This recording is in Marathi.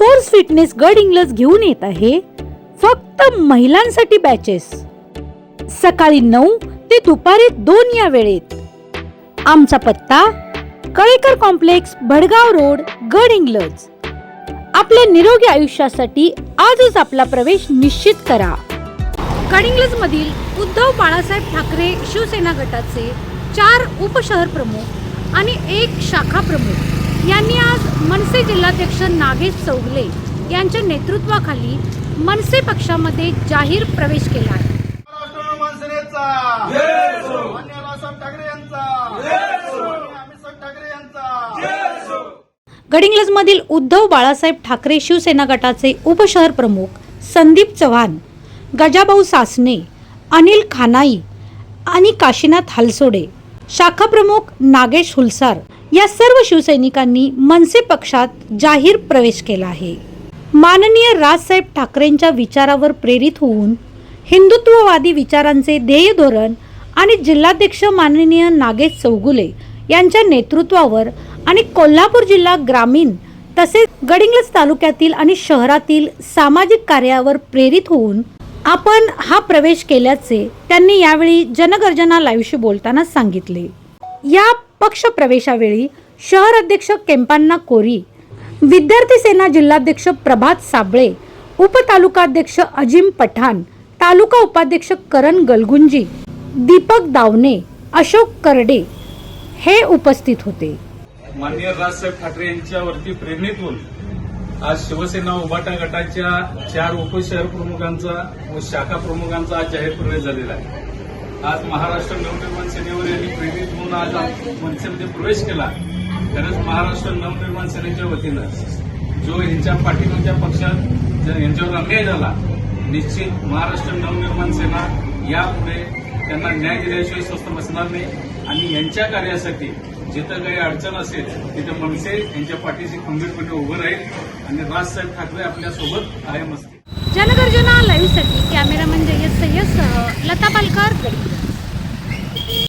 फोर्स फिटनेस गड इंग्लज घेऊन येत आहे. फक्त महिलांसाठी बॅचेस सकाळी नऊ ते दुपारी दोन या वेळेत. आमचा पत्ता कळेकर कॉम्प्लेक्स भडगाव रोड गड इंग्लज. आपल्या निरोगी आयुष्यासाठी आजच आपला प्रवेश निश्चित करा. गडिंग्लज मधील उद्धव बाळासाहेब ठाकरे शिवसेना गटाचे चार उपशहर प्रमुख आणि एक शाखा प्रमुख. यांनी आज मनसे जिल्हाध्यक्ष नागेश चौगले यांच्या नेतृत्वाखाली मनसे पक्षामध्ये जाहीर प्रवेश केला आहे. गडिंग्लजमधील उद्धव बाळासाहेब ठाकरे शिवसेना गटाचे उपशहर प्रमुख संदीप चव्हाण गजाभाऊ सासने अनिल खानाई आणि काशीनाथ हलसोडे शाखाप्रमुख नागेश हुलसार या सर्व शिवसैनिकांनी मनसे पक्षात जाहीर प्रवेश केला आहे. माननीय राजसाहेब ठाकरेंच्या विचारावर प्रेरित होऊन हिंदुत्ववादी विचारांचे ध्येय धोरण आणि जिल्हाध्यक्ष माननीय नागेश चौगुले यांच्या नेतृत्वावर आणि कोल्हापूर जिल्हा ग्रामीण तसेच गडिंग्लज तालुक्यातील आणि शहरातील सामाजिक कार्यावर प्रेरित होऊन आपण हा प्रवेश केल्याचे त्यांनी यावेळी जनगर्जना लाईव्हशी बोलताना सांगितले. या पक्ष प्रवेशावेळी शहर अध्यक्ष केम्पान्ना कोरी विद्यार्थी सेना जिल्हाध्यक्ष प्रभात साबळे उपतालुकाध्यक्ष अजिम पठाण तालुका उपाध्यक्ष करण गलगुंजी दीपक दावणे अशोक करडे हे उपस्थित होते. माननीय राजसाहेब ठाकरे यांच्यावरती प्रेरणेतून आज शिवसेना उभाटा गटाच्या चार उपशहर प्रमुखांचा व शाखा प्रमुखांचा आज जाहीर प्रवेश झालेला आहे. आज महाराष्ट्र नवनिर्माण सेनेवर यांनी प्रेरित होऊन आज मनसेमध्ये प्रवेश केला. खरंच महाराष्ट्र नवनिर्माण सेनेच्या वतीनं जो यांच्या पाठीमागच्या पक्षात जर यांच्यावर अन्याय झाला निश्चित महाराष्ट्र नवनिर्माण सेना यापुढे त्यांना न्याय दिल्याशिवाय स्वस्त बसणार नाही. आणि यांच्या कार्यासाठी जिथं काही अडचण असेल तिथं मनसे यांच्या पाठीशी खंबीरपणे उभं राहील आणि राजसाहेब ठाकरे आपल्यासोबत कायम असतील. जनगर्जना लाईव्हसाठी कॅमेरामन जयस सय्यस लता